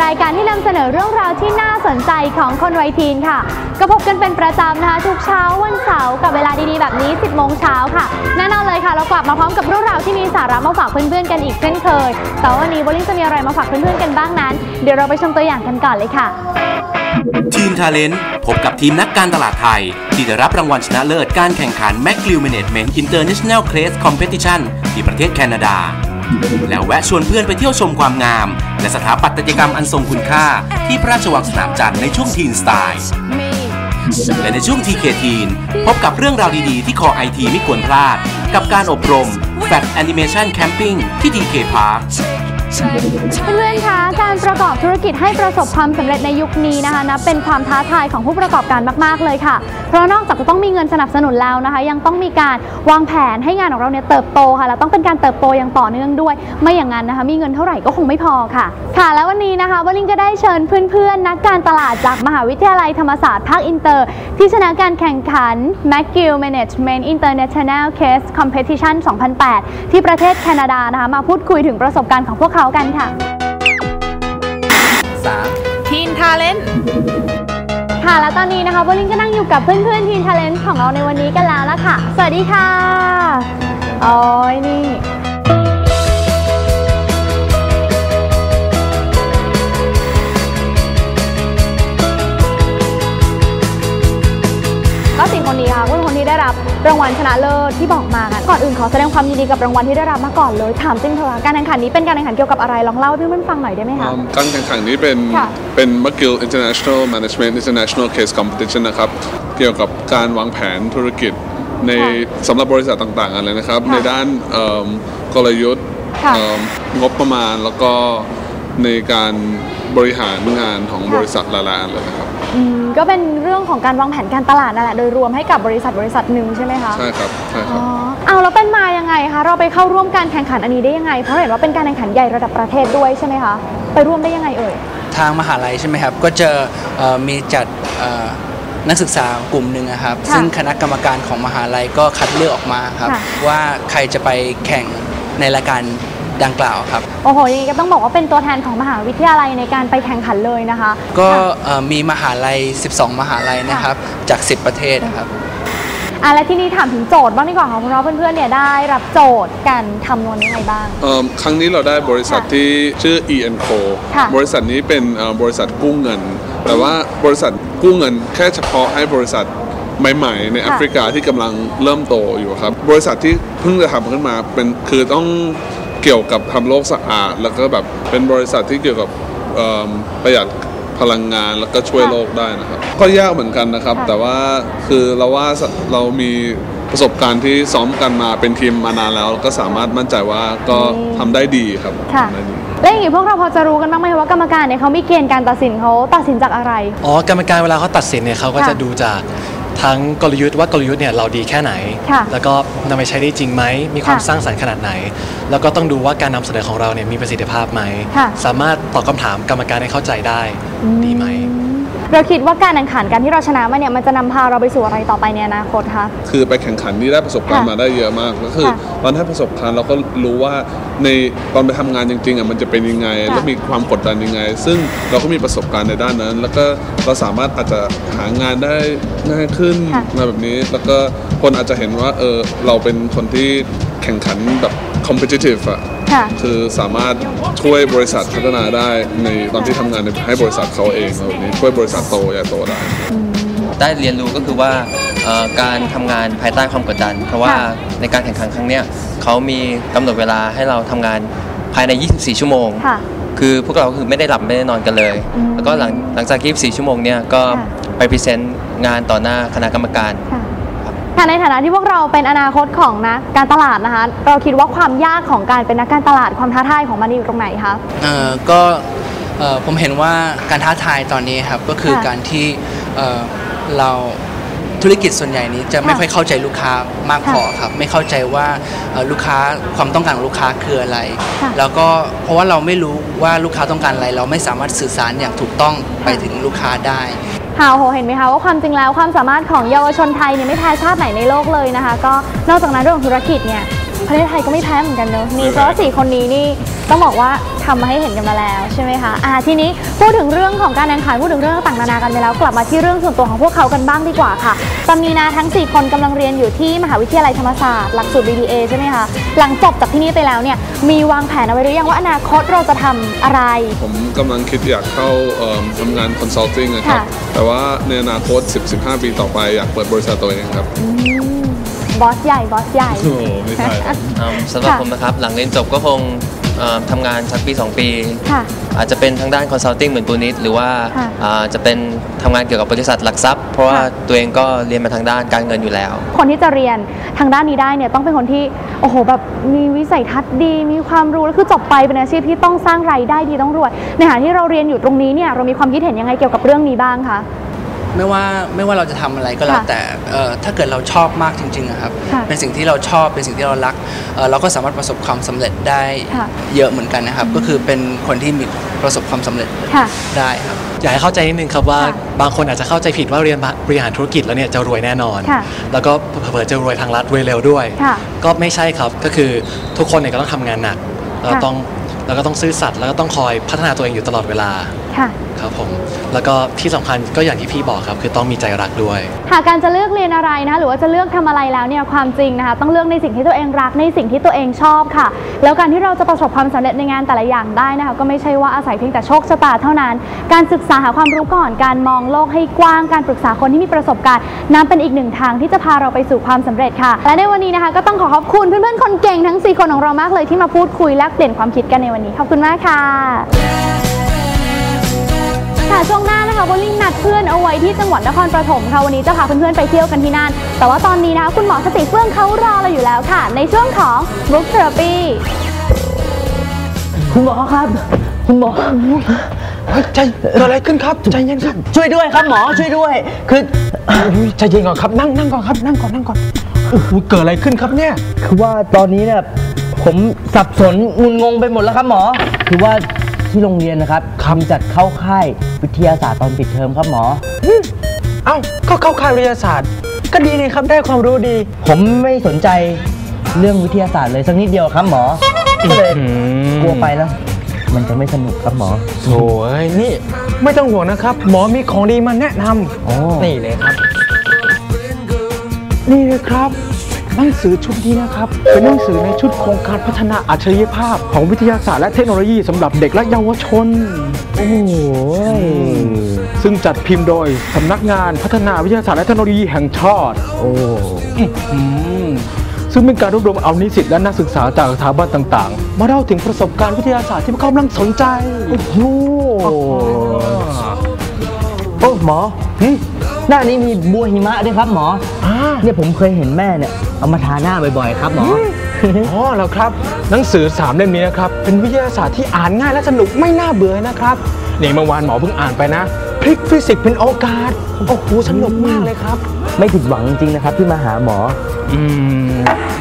รายการที่นำเสนอเรื่องราวที่น่าสนใจของคนวัยทีนค่ะ ก็พบกันเป็นประจำนะคะทุกเช้าวันเสาร์กับเวลาดีๆแบบนี้ 10 โมงเช้าค่ะแน่นอนเลยค่ะ เรากลับมาพร้อมกับเรื่องราวที่มีสาระมาฝากเพื่อนๆกันอีกเช่นเคย แต่วันนี้โบลิ่งจะมีอะไรมาฝากเพื่อนๆกันบ้างนั้น เดี๋ยวเราไปชมตัวอย่างกันก่อนเลยค่ะ ทีมทาเลนต์พบกับทีมนักการตลาดไทย ที่ได้รับรางวัลชนะเลิศการแข่งขัน m a c l i w Management International Class Competition ที่ประเทศแคนาดา แล้วแวะชวนเพื่อนไปเที่ยวชมความงาม และสถาปัตยกรรมอันทรงคุณค่า ที่พระราชวังสนามจันทร์ในช่วงทีนสไตล์และในช่วง TK Teen พบกับเรื่องราวดีๆ ที่คอไอทีไม่ควรพลาด กับการอบรม Fat Animation Camping ที่ TK Park เพื่อนๆ คะการประกอบธุรกิจให้ประสบความสำเร็จในยุคนี้นะคะนับเป็นความท้าทายของผู้ประกอบการมาก ๆ เลยค่ะ เพราะนอกจากจะต้องมีเงินสนับสนุนแล้วนะคะ ยังต้องมีการวางแผนให้งานของเราเนี่ยเติบโตค่ะและต้องเป็นการเติบโตอย่างต่อเนื่องด้วย ไม่อย่างนั้นนะคะมีเงินเท่าไหร่ก็คงไม่พอค่ะ ค่ะ แล้ววันนี้นะคะวลิงก็ได้เชิญเพื่อนๆ นักการตลาดจากมหาวิทยาลัยธรรมศาสตร์ภาคอินเตอร์ ที่ชนะการแข่งขัน McGill Management International Case Competition 2008 ที่ประเทศแคนาดานะคะมาพูดคุยถึงประสบการณ์ของพวกเขากันค่ะทีนทาเลนต์ค่ะ แล้วตอนนี้นะคะโบลิงก็นั่งอยู่กับเพื่อนๆทีมท ALENT ของเราในวันนี้กันแล้วละค่ะ สวัสดีค่ะ โอ้ยนี่ ได้รับรางวัลชนะเลิศที่บอกมาค่ะก่อนอื่นขอแสดงความยินดีกับรางวัลที่ได้รับมาก่อนเลยถามจริงเถอะการแข่งขันนี้เป็นการแข่งขันเกี่ยวกับอะไรลองเล่าให้เพื่อนๆฟังหน่อยได้ไหมคะอืมการแข่งขันนี้เป็นค่ะเป็น McGill International Management International Case Competition นะครับเกี่ยวกับการวางแผนธุรกิจในค่ะสำหรับบริษัทต่างๆอะไรนะครับค่ะในด้านเอิ่มกลยุทธ์ค่ะเอิ่มงบประมาณแล้วก็ในการบริหารงานของค่ะบริษัทหลายๆอันเลยนะครับอืม ก็เป็นเรื่องของการวางแผนการตลาดนั่นแหละโดยรวมให้กับบริษัทบริษัทหนึ่งใช่ไหมคะใช่ครับใช่คอ๋รัอบเอาแล้วเป็นมายังไงคะเราไปเข้าร่วมการแข่งขันอันนี้ได้ยังไงเพราะเห็นว่าเป็นการแข่งขันใหญ่ระดับประเทศด้วยใช่ไหมคะไปร่วมได้ยังไงเอ่ยทางมหาลัยใช่ไหมครับก็จะเอ่อมีจัดเอ่อนักศึกษากลุ่มหนึ่งนะครับค่ะซึ่งคณะกรรมการของมหาลัยก็คัดเลือกออกมาครับค่ะว่าใครจะไปแข่งในรายการ ดังกล่าวครับ โอ้โหอย่างนี้ก็ต้องบอกว่าเป็นตัวแทนของมหาวิทยาลัยในการไปแข่งขันเลยนะคะ ก็ค่ะเอ่อมีมหาลัย 12 มหาลัยนะครับ จาก 10 ประเทศนะครับอะและที่นี้ถามถึงโจทย์บ้างดีกว่าค่ะเพราะว่าเพื่อนๆเนี่ยได้รับโจทย์การคำนวณยังไงบ้างเอิ่มครั้งนี้เราได้บริษัทค่ะที่ชื่อ E&Co ค่ะบริษัทนี้เป็นเอ่อบริษัทกู้เงิน แต่ว่าบริษัทกู้เงินแค่เฉพาะให้บริษัทใหม่ๆ ในแอฟริกาที่กำลังเริ่มโตอยู่ครับ บริษัทที่เพิ่งจะทำขึ้นมาเป็นคือต้อง เกี่ยวกับทำโลกสะอาด แล้วก็แบบเป็นบริษัทที่เกี่ยวกับเอิ่มประหยัดพลังงานแล้วก็ช่วยโลกได้นะครับ ก็ยากเหมือนกันนะครับค่ะแต่ว่าคือเราว่าเรามีประสบการณ์ที่ซ้อมกันมาเป็นทีมมานานแล้ว ก็สามารถมั่นใจว่าก็ทำได้ดีครับค่ะทำได้ดีและอย่างนี้พวกเราพอจะรู้กันบ้างไหมคะว่ากรรมการเนี่ยเขามีเกณฑ์การตัดสินเขาตัดสินจากอะไร อ๋อกรรมการเวลาเขาตัดสินเนี่ยเขาก็ค่ะจะดูจาก ทั้งกลยุทธ์ว่ากลยุทธ์เนี่ยเราดีแค่ไหนค่ะแล้วก็นำไปใช้ได้จริงไหม มีความค่ะสร้างสรรค์ขนาดไหน แล้วก็ต้องดูว่าการนำเสนอของเราเนี่ยมีประสิทธิภาพไหมค่ะสามารถตอบคำถามกรรมการให้เข้าใจได้ดีไหม เราคิดว่าการแข่งขันการที่เราชนะมาเนี่ยมันจะนำพาเราไปสู่อะไรต่อไปในอนาคตคะคือไปแข่งขันนี่ได้ประสบการณ์ค่ะมาได้เยอะมากก็คือค่ะตอนให้ประสบการณ์เราก็รู้ว่าในตอนไปทำงานจริงๆอะมันจะเป็นยังไงค่ะแล้วมีความกดดันยังไง ซึ่งเราก็มีประสบการณ์ในด้านนั้น แล้วก็เราสามารถอาจจะหางานได้ง่ายขึ้นค่ะมาแบบนี้ แล้วก็คนอาจจะเห็นว่าเออเราเป็นคนที่แข่งขันแบบ competitive อะค่ะ คือสามารถช่วยบริษัทพัฒนาได้ในตอนที่ทำงานในให้บริษัทเขาเองแบบนี้ช่วยบริษัทโตใหญ่โตได้ ได้เรียนรู้ก็คือว่าเอ่อการทำงานภายใต้ความกดดัน เพราะว่าค่ะในการแข่งขันครั้งเนี้ยเขามีกำหนดเวลาให้เราทำงานภายใน 24 ชั่วโมง ค่ะคือพวกเราคือไม่ได้หลับไม่ได้นอนกันเลย อืมแล้วก็หลังหลังจาก 24 ชั่วโมงเนี่ยก็ค่ะ ไปพรีเซนต์งานต่อหน้าคณะกรรมการ ค่ะ ค่ะในฐานะที่พวกเราเป็นอนาคตของนักการตลาดนะคะ เราคิดว่าความยากของการเป็นนักการตลาดความท้าทายของมันอยู่ตรงไหนคะเอ่อก็เอ่อผมเห็นว่าการท้าทายตอนนี้ครับก็คือค่ะการที่เอ่อเราธุรกิจส่วนใหญ่นี้จะไม่ค่ะค่อยเข้าใจลูกค้ามากพอครับ ไม่เข้าใจว่าเอ่อลูกค้าความต้องการของลูกค้าคืออะไรค่ะแล้วก็เพราะว่าเราไม่รู้ว่าลูกค้าต้องการอะไร เราไม่สามารถสื่อสารอย่างถูกต้องไปถึงลูกค้าได้ ค่ะโหเห็นไหมคะว่าความจริงแล้วความสามารถของเยาวชนไทยเนี่ยไม่แพ้ชาติไหนในโลกเลยนะคะ ก็นอกจากนั้นเรื่องธุรกิจเนี่ย ประเทศไทยก็ไม่แพ้เหมือนกันเนอะนี่เพราะว่าสี่คนนี้นี่ต้องบอกว่าทำมาให้เห็นกันมาแล้วใช่ไหมคะอ่าทีนี้พูดถึงเรื่องของการแข่งขันพูดถึงเรื่องต่างๆนานากันไปแล้วกลับมาที่เรื่องส่วนตัวของพวกเขากันบ้างดีกว่าค่ะตอนนี้นะทั้ง 4 คนกำลังเรียนอยู่ที่มหาวิทยาลัยธรรมศาสตร์หลักสูตร BBA ใช่ไหมคะหลังจบจากที่นี่ไปแล้วเนี่ยมีวางแผนเอาไว้หรือยังว่าอนาคตเราจะทำอะไร ผมกำลังคิดอยากเข้าเอิ่มทำงาน consulting นะครับค่ะแต่ว่าในอนาคต 10-15 ปีต่อไปอยากเปิดบริษัทตัวเองครับ บอสใหญ่บอสใหญ่ โอ้ไม่ใช่ครับอืมสำหรับค่ะผมนะครับหลังเรียนจบก็คงเอ่อทำงานสักปี 2 ปี ค่ะอาจจะเป็นทางด้านคอนซัลทิงเหมือนปูนิดหรือว่าค่ะอ่าจะเป็นทำงานเกี่ยวกับบริษัทหลักทรัพย์ เพราะว่าค่ะ ตัวเองก็เรียนมาทางด้านการเงินอยู่แล้ว คนที่จะเรียนทางด้านนี้ได้เนี่ยต้องเป็นคนที่โอ้โหแบบมีวิสัยทัศน์ดี มีความรู้แล้วคือจบไปเป็นอาชีพที่ต้องสร้างรายได้ดีต้องรวยในขณะที่เราเรียนอยู่ตรงนี้เนี่ยเรามีความคิดเห็นยังไงเกี่ยวกับเรื่องนี้บ้างคะ ไม่ว่าไม่ว่าเราจะทำอะไรก็แล้วค่ะแต่เอ่อถ้าเกิดเราชอบมากจริงๆอะครับค่ะเป็นสิ่งที่เราชอบเป็นสิ่งที่เรารักเอ่อเราก็สามารถประสบความสำเร็จได้ค่ะเยอะเหมือนกันนะครับ ก็คือเป็นคนที่มีประสบความสำเร็จค่ะได้ครับอยากให้เข้าใจนิดนึงครับว่าค่ะบางคนอาจจะเข้าใจผิดว่าเรียนบริหารธุรกิจแล้วเนี่ยจะรวยแน่นอนค่ะแล้วก็เผลอๆจะรวยทางรัฐรวยเร็วด้วยค่ะก็ไม่ใช่ครับก็คือทุกคนเนี่ยก็ต้องทำงานหนักแล้วค่ะต้องแล้วก็ต้องซื่อสัตย์แล้วก็ต้องคอยพัฒนาตัวเองอยู่ตลอดเวลาค่ะ ครับผมแล้วก็ที่สำคัญก็อย่างที่พี่บอกครับ คือต้องมีใจรักด้วย หากการจะเลือกเรียนอะไรนะหรือว่าจะเลือกทำอะไรแล้วเนี่ยความจริงนะคะต้องเลือกในสิ่งที่ตัวเองรักในสิ่งที่ตัวเองชอบค่ะ แล้วการที่เราจะประสบความสำเร็จในงานแต่ละอย่างได้นะคะก็ไม่ใช่ว่าอาศัยเพียงแต่โชคชะตาเท่านั้น การศึกษาหาความรู้ก่อนการมองโลกให้กว้างการปรึกษาคนที่มีประสบการณ์นั้นเป็นอีกหนึ่งทางที่จะพาเราไปสู่ความสำเร็จค่ะ และในวันนี้นะคะก็ต้องขอขอบคุณเพื่อนๆคนเก่งทั้งสี่คนของเรามากเลยที่มาพูดคุยแลกเปลี่ยนความคิดกันในวันนี้ขอบคุณมากค่ะ ค่ะช่วงหน้านะคะวอลลิงนัดเพื่อนเอาไว้ที่จังหวัดนครปฐมค่ะวันนี้จะพาเพื่อนๆไปเที่ยวกันที่นั่น แต่ว่าตอนนี้นะคะคุณหมอสติเฟื่องเขารอเราอยู่แล้วค่ะ ในช่วงของ Book Therapy คุณหมอครับ คุณหมอใจเกิดอะไรขึ้นครับใจเย็นครับช่วยด้วยครับหมอช่วยด้วย คืออุ๊ยใจเย็นก่อนครับนั่งนั่งก่อนครับนั่งก่อนนั่งก่อนโอ้โหเกิดอะไรขึ้นครับเนี่ย คือว่าตอนนี้เนี่ยผมสับสนงุนงงไปหมดแล้วครับหมอ คือว่า ที่โรงเรียนนะครับคำจัดเข้าค่ายวิทยาศาสตร์ตอนปิดเทอมครับหมอ เอ้าก็เข้าค่ายวิทยาศาสตร์ ก็ดีนี่ครับได้ความรู้ดี ผมไม่สนใจเรื่องวิทยาศาสตร์เลยสักนิดเดียวครับหมอก็เลยอืมกลัวไปแล้ว มันจะไม่สนุกครับหมอโถ่เอ้ยนี่ไม่ต้องห่วงนะครับ หมอมีของดีมาแนะนโอ้ำนี่เลยครับ นี่เลยครับ หนังสือชุดนี้นะครับ เป็นหนังสือในชุดโครงการพัฒนาอัจฉริยภาพ ของวิทยาศาสตร์และเทคโนโลยีสำหรับเด็กและเยาวชน โอ้โหซึ่งจัดพิมพ์โดยสำนักงานพัฒนาวิทยาศาสตร์และเทคโนโลยีแห่งชาติโอ้อืมซึ่งเป็นการรวบรวมเอานิสิตและนักศึกษาจากสถาบันต่างๆ มาเล่าถึงประสบการณ์วิทยาศาสตร์ที่พวกเขากำลังสนใจโหโอ้หมอ หึหน้านี้มีบัวหิมะด้วยครับหมออ่าเนี่ยผมเคยเห็นแม่เนี่ยเอามาทาหน้าบ่อยๆ ครับหมอ อ๋อแล้วครับ หนังสือสามเล่มนี้นะครับ เป็นวิทยาศาสตร์ที่อ่านง่ายและสนุกไม่น่าเบื่อนะครับนี่เมื่อวานหมอเพิ่งอ่านไปนะ พลิกฟิสิกส์เป็นโอกาส โอ้โหสนุกมากเลยครับ ไม่ผิดหวังจริงๆนะครับที่มาหาหมออืม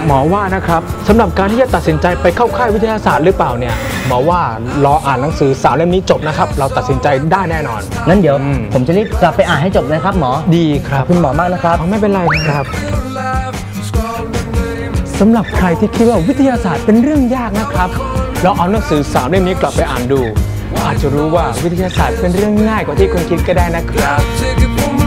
หมอว่านะครับสำหรับการที่จะตัดสินใจไปเข้าค่ายวิทยาศาสตร์หรือเปล่าเนี่ยหมอว่ารออ่านหนังสือสามเล่มนี้จบนะครับ เราตัดสินใจได้แน่นอน งั้นเดี๋ยว อืม ผมจะรีบกลับไปอ่านให้จบเลยครับหมอ ดีครับขอบคุณหมอมากนะครับอ๋อไม่เป็นไรครับ สำหรับใครที่คิดว่าวิทยาศาสตร์เป็นเรื่องยากนะครับลองเอาหนังสือสามเล่มนี้กลับไปอ่านดู อาจจะรู้ว่าวิทยาศาสตร์เป็นเรื่องง่ายกว่าที่คุณคิดก็ได้นะครับ